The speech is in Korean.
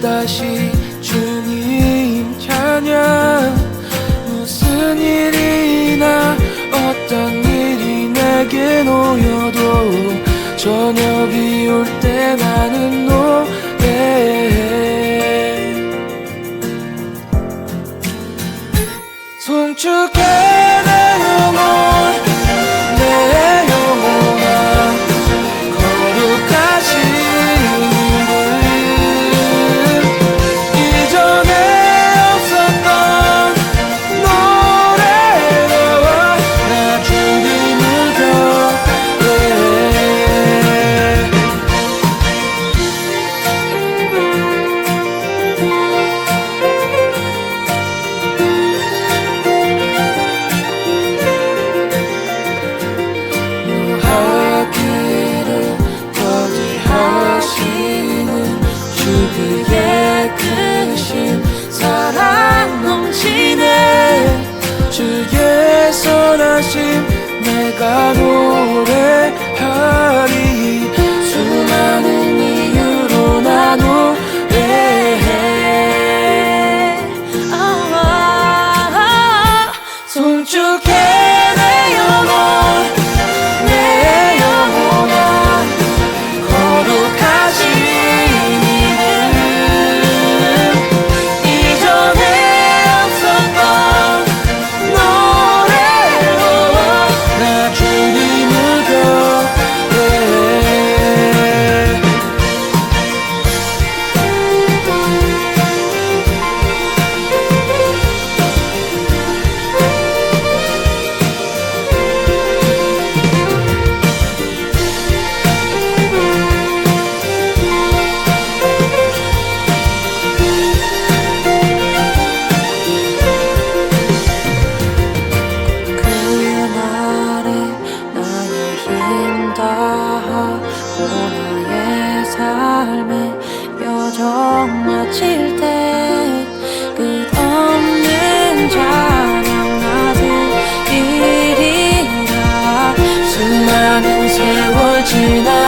다시 주님 찬양. 무슨 일이나 어떤 일이 내게 놓여도 저녁이 올 때 나는 노래해 송축해 내 영혼 대신 내가 노래하리. 수많은 이유로 나 노래해. 손 쭉. 너의 삶의 여정 마칠 때 끝없는 자랑 나들이라 수많은 세월 지나